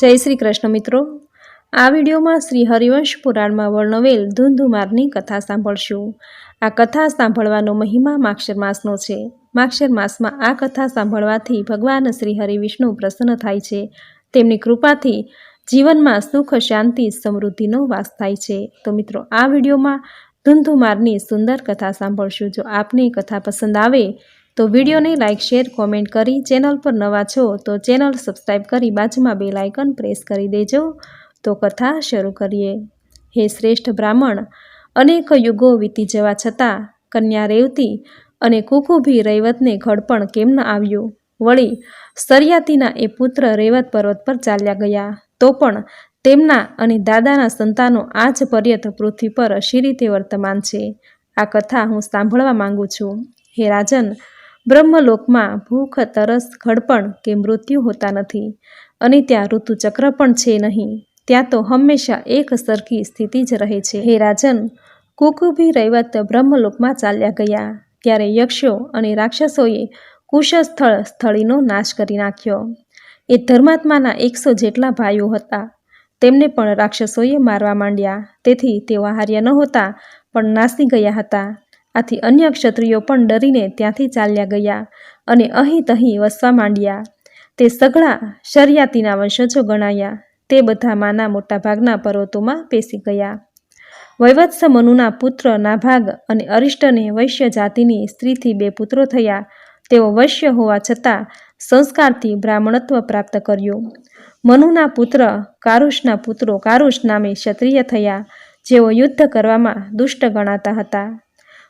જય શ્રી કૃષ્ણ મિત્રો. આ વિડીયોમાં શ્રી હરિવંશ પુરાણમાં વર્ણવેલ ધુંધુમારની કથા સાંભળશું. આ કથા સાંભળવાનો મહિમા માક્ષર માસનો છે. માક્ષર માસમાં આ કથા સાંભળવાથી ભગવાન શ્રી હરિવિષ્ણુ પ્રસન્ન થાય છે. તેમની કૃપાથી જીવનમાં સુખ, શાંતિ, સમૃદ્ધિનો વાસ થાય છે. તો મિત્રો, આ વિડીયોમાં ધુંધુમારની સુંદર કથા સાંભળશું. જો આપને કથા પસંદ આવે તો વિડીયોને લાઇક શેર, કોમેન્ટ કરી ચેનલ પર નવા છો તો ચેનલ સબસ્ક્રાઈબ કરી બાજુમાં બે લાઇકન પ્રેસ કરી દેજો. તો કથા શરૂ કરીએ. હે શ્રેષ્ઠ બ્રાહ્મણ, અનેક યુગો વીતી જવા છતાં કન્યા રેવતી અને કુકુભી રૈવતને ઘડપણ કેમ ન આવ્યું? વળી સરિયાતીના એ પુત્ર રેવત પર્વત પર ચાલ્યા ગયા તો પણ તેમના અને દાદાના સંતાનો આજ પર્યત પૃથ્વી પર શી રીતે વર્તમાન છે? આ કથા હું સાંભળવા માંગુ છું. હે રાજન બ્રહ્મલોકમાં ભૂખ, તરસ ઘડપણ કે મૃત્યુ હોતા નથી અને ત્યાં ઋતુચક્ર પણ છે નહીં. ત્યાં તો હંમેશા એક સરખી સ્થિતિ જ રહે છે. હે રાજન કુકુભી રૈવત બ્રહ્મલોકમાં ચાલ્યા ગયા ત્યારે યક્ષો અને રાક્ષસોએ કુશસ્થળ સ્થળીનો નાશ કરી નાખ્યો. એ ધર્માત્માના એકસો જેટલા ભાઈઓ હતા. તેમને પણ રાક્ષસોએ મારવા માંડ્યા. તેથી તેઓ હાર્યા નહોતા પણ નાસી ગયા હતા. આથી અન્ય ક્ષત્રિયો પણ ડરીને ત્યાંથી ચાલ્યા ગયા અને અહીં તહીં વસવા માંડ્યા. તે સઘળા શરિયાતીના વંશજો ગણાયા. તે બધા માના મોટાભાગના પર્વતોમાં પેસી ગયા. વૈવત્સ મનુના પુત્ર નાભાગ અને અરિષ્ટને વૈશ્ય જાતિની સ્ત્રીથી બે પુત્રો થયા. તેઓ વૈશ્ય હોવા છતાં સંસ્કારથી બ્રાહ્મણત્વ પ્રાપ્ત કર્યું. મનુના પુત્ર કારુષના પુત્રો કારુષ નામે ક્ષત્રિય થયા, જેઓ યુદ્ધ કરવામાં દુષ્ટ ગણાતા હતા.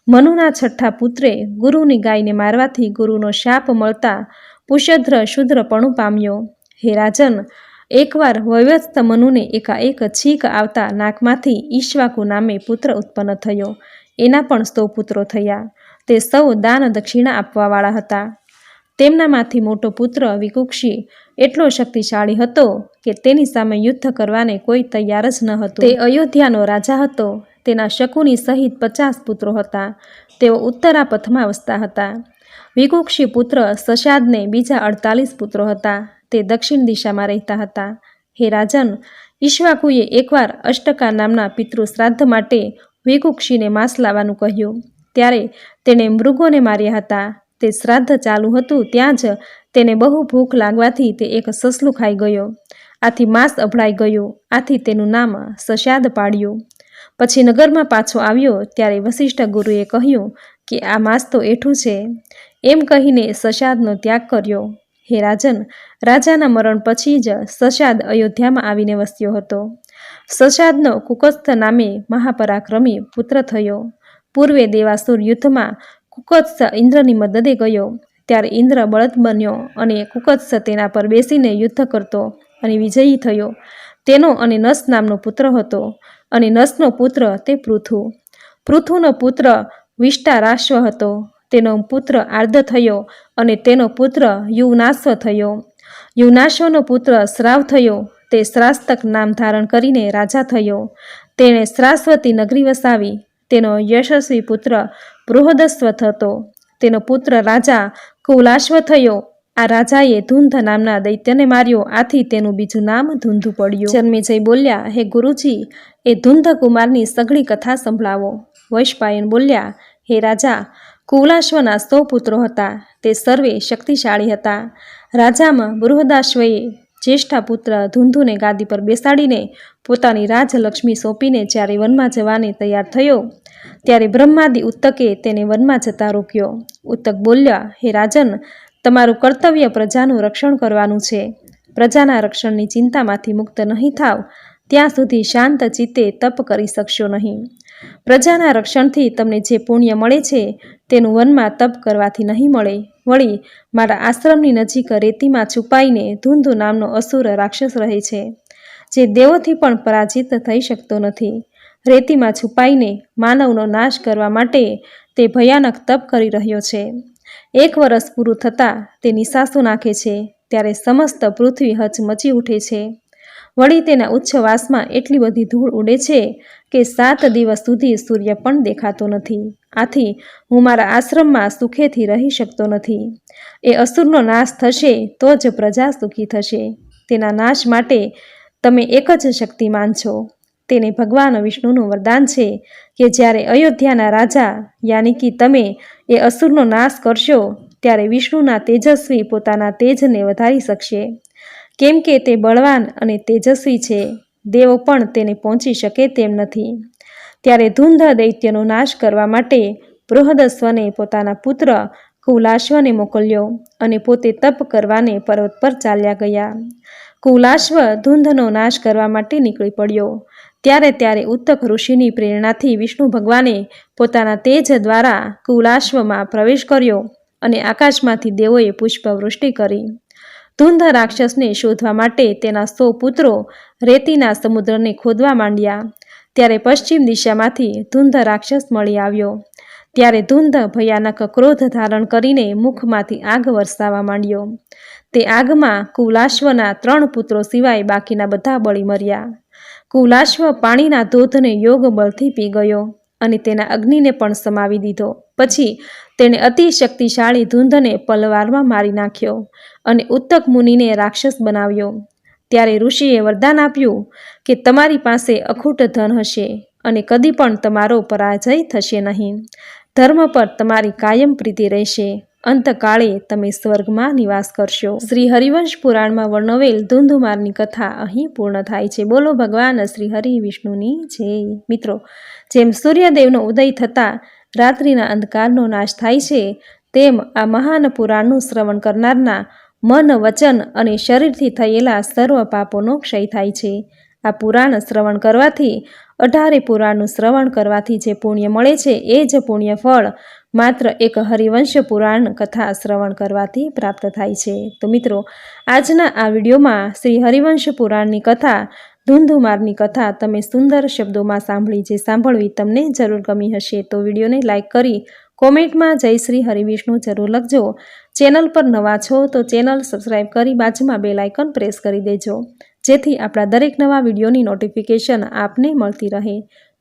મનુના છઠ્ઠા પુત્રે ગુરુની ગાયને મારવાથી ગુરુનો શાપ મળતા પુષદ્ર શુદ્રપણું પામ્યો. હે રાજન, એકવાર વૈવસ્થ મનુને એકાએક છીક આવતા નાકમાંથી ઈશ્વાકુ નામે પુત્ર ઉત્પન્ન થયો. એના પણ સૌ પુત્રો થયા. તે સૌ દાન દક્ષિણા આપવાવાળા હતા. તેમનામાંથી મોટો પુત્ર વિકુક્ષી એટલો શક્તિશાળી હતો કે તેની સામે યુદ્ધ કરવાને કોઈ તૈયાર જ ન હતો. તે અયોધ્યાનો રાજા હતો. તેના શકુની સહિત પચાસ પુત્રો હતા. તેઓ ઉત્તરા પથમાં વસતા હતા. વિકુક્ષી પુત્ર સશાદને બીજા અડતાલીસ પુત્રો હતા. તે દક્ષિણ દિશામાં રહેતા હતા. હે રાજન, ઈશ્વાકુએ એકવાર અષ્ટકા નામના પિતૃ શ્રાદ્ધ માટે વિકુક્ષીને માંસ લાવવાનું કહ્યું. ત્યારે તેણે મૃગોને માર્યા હતા. તે શ્રાદ્ધ ચાલુ હતું ત્યાં જ તેને બહુ ભૂખ લાગવાથી તે એક સસલું ખાઈ ગયો. આથી માંસ અભળાઈ ગયું. આથી તેનું નામ સશાદ પાડ્યું. પછી નગરમાં પાછો આવ્યો ત્યારે વશિષ્ઠ ગુરુએ કહ્યું કે આ માસ તો એઠું છે. એમ કહીને સશાદનો ત્યાગ કર્યો. હે રાજન, રાજાના મરણ પછી જ સશાદ અયોધ્યામાં આવીને વસ્યો હતો. સશાદનો કુકસ્થ નામે મહાપરાક્રમી પુત્ર થયો. પૂર્વે દેવાસુર યુદ્ધમાં કુકત્સ ઇન્દ્રની મદદે ગયો. ત્યારે ઇન્દ્ર બળદ બન્યો અને કુકત્સ તેના પર બેસીને યુદ્ધ કરતો અને વિજયી થયો. તેનો અને નસ નામનો પુત્ર હતો. અને નસનો પુત્ર તે પૃથુ પૃથુનો પુત્ર વિષ્ટારાશ્વ હતો. તેનો પુત્ર આર્ધ થયો અને તેનો પુત્ર યુવનાશ્વ થયો. યુવનાશ્વનો પુત્ર શ્રાવ થયો. તે શ્રાસ્તક નામ ધારણ કરીને રાજા થયો. તેણે શ્રાસ્વતી નગરી વસાવી. તેનો યશસ્વી પુત્ર બૃહદસ્વ થતો તેનો પુત્ર રાજા કુલાશ્વ થયો. આ રાજાએ ધૂંધ નામના દૈત્યને માર્યો. આથી તેનું બીજું નામ ધૂંધુ પડ્યું. જન્મેજય બોલ્યા, હે ગુરુજી, એ ધુંધ કુમારની સઘળી કથા સંભળાવો. વૈશપાયન બોલ્યા, હે રાજા, કુલાશ્વના સો પુત્રો હતા. તે સર્વે શક્તિશાળી હતા. રાજામાં બૃહદાશ્વએ જ્યેષ્ઠા પુત્ર ધૂંધુને ગાદી પર બેસાડીને પોતાની રાજલક્ષ્મી સોંપીને જ્યારે વનમાં જવાને તૈયાર થયો, ત્યારે બ્રહ્માદિ ઉત્તકે તેને વનમાં જતા રોક્યો. ઉત્તક બોલ્યા, હે રાજન તમારું કર્તવ્ય પ્રજાનું રક્ષણ કરવાનું છે. પ્રજાના રક્ષણની ચિંતામાંથી મુક્ત નહીં થાવ. ત્યાં સુધી શાંત ચિત્તે તપ કરી શકશો નહીં. પ્રજાના રક્ષણથી તમને જે પુણ્ય મળે છે, તેનું વનમાં તપ કરવાથી નહીં મળે. વળી, મારા આશ્રમની નજીક રેતીમાં છુપાઈને ધૂંધુ નામનો અસુર રાક્ષસ રહે છે, જે દેવોથી પણ પરાજિત થઈ શકતો નથી. રેતીમાં છુપાઈને માનવનો નાશ કરવા માટે તે ભયાનક તપ કરી રહ્યો છે. એક વર્ષ પૂરું થતાં તે સાસુ નાખે છે, ત્યારે સમસ્ત પૃથ્વી હચમચી ઉઠે છે. વળી તેના ઉચ્છવાસમાં એટલી બધી ધૂળ ઉડે છે કે સાત દિવસ સુધી સૂર્ય પણ દેખાતો નથી. આથી હું મારા આશ્રમમાં સુખેથી રહી શકતો નથી. એ અસુરનો નાશ થશે તો જ પ્રજા સુખી થશે. તેના નાશ માટે તમે એક જ શક્તિમાન છો. તેને ભગવાન વિષ્ણુનું વરદાન છે કે જ્યારે અયોધ્યાના રાજા, યાની કે તમે, એ અસુરનો નાશ કરશો, ત્યારે વિષ્ણુના તેજસ્વી પોતાના તેજને વધારી શકશે. કેમ કે તે બળવાન અને તેજસ્વી છે, દેવો પણ તેને પહોંચી શકે તેમ નથી. ત્યારે ધુંધ દૈત્યનો નાશ કરવા માટે બૃહદસ્વને પોતાના પુત્ર કુલાશ્વને મોકલ્યો અને પોતે તપ કરવાને પર્વત પર ચાલ્યા ગયા. કુલાશ્વ ધૂંધનો નાશ કરવા માટે નીકળી પડ્યો. ત્યારે ત્યારે ઉત્તક ઋષિની પ્રેરણાથી વિષ્ણુ ભગવાને પોતાના તેજ દ્વારા કુલાશ્વમાં પ્રવેશ કર્યો અને આકાશમાંથી દેવોએ પુષ્પવૃષ્ટિ કરી. ધૂંધ રાક્ષસને શોધવા માટે તેના સો પુત્રો રેતીના સમુદ્રને ખોદવા માંડ્યા. ત્યારે પશ્ચિમ દિશામાંથી ધૂંધ રાક્ષસ મળી આવ્યો. ત્યારે ધૂંધ ભયાનક ક્રોધ ધારણ કરીને મુખમાંથી આગ વરસાવા માંડ્યો. તે આગમાં કુલાશ્વના ત્રણ પુત્રો સિવાય બાકીના બધા બળી મર્યા. કુલાશ્વ પાણીના ધોધને યોગ બળથી પી ગયો અને તેના અગ્નિને પણ સમાવી દીધો. પછી તેણે અતિ શક્તિશાળી ધૂંધને પલવારમાં મારી નાખ્યો અને ઉત્તક મુનિને રાક્ષસ બનાવ્યો. ત્યારે ઋષિએ વરદાન આપ્યું કે તમારી પાસે અખૂટ ધન હશે અને કદી પણ તમારો પરાજય થશે નહીં. ધર્મ પર તમારી કાયમ પ્રીતિ રહેશે. અંતકાળે તમે સ્વર્ગમાં નિવાસ કરશો. શ્રી હરિવંશ પુરાણમાં વર્ણવેલ ધુંધુમારની કથા અહીં પૂર્ણ થાય છે. બોલો ભગવાન શ્રી હરિ વિષ્ણુની જય. મિત્રો, જેમ સૂર્યદેવનો ઉદય થતાં રાત્રિના અંધકારનો નાશ થાય છે, તેમ આ મહાન પુરાણનું શ્રવણ કરનારના મન, વચન અને શરીરથી થયેલા સર્વ પાપોનો ક્ષય થાય છે. આ પુરાણ શ્રવણ કરવાથી અઢારે પુરાણનું શ્રવણ કરવાથી જે પુણ્ય મળે છે, એ જ પુણ્ય ફળ માત્ર એક હરિવંશ પુરાણ કથા શ્રવણ કરવાથી પ્રાપ્ત થાય છે. તો મિત્રો, આજના આ વિડીયોમાં શ્રી હરિવંશ પુરાણની કથા, ધૂંધુમારની કથા તમે સુંદર શબ્દોમાં સાંભળી જે સાંભળવી તમને જરૂર ગમી હશે તો વિડીયોને લાઇક કરી કોમેન્ટમાં જય શ્રી હરિવિષ્ણુ જરૂર લખજો. ચેનલ પર નવા છો તો ચેનલ સબસ્ક્રાઈબ કરી બાજુમાં બે લાઇકન પ્રેસ કરી દેજો. જેથી આપણા દરેક નવા વિડીયોની નોટિફિકેશન આપને મળતી રહે.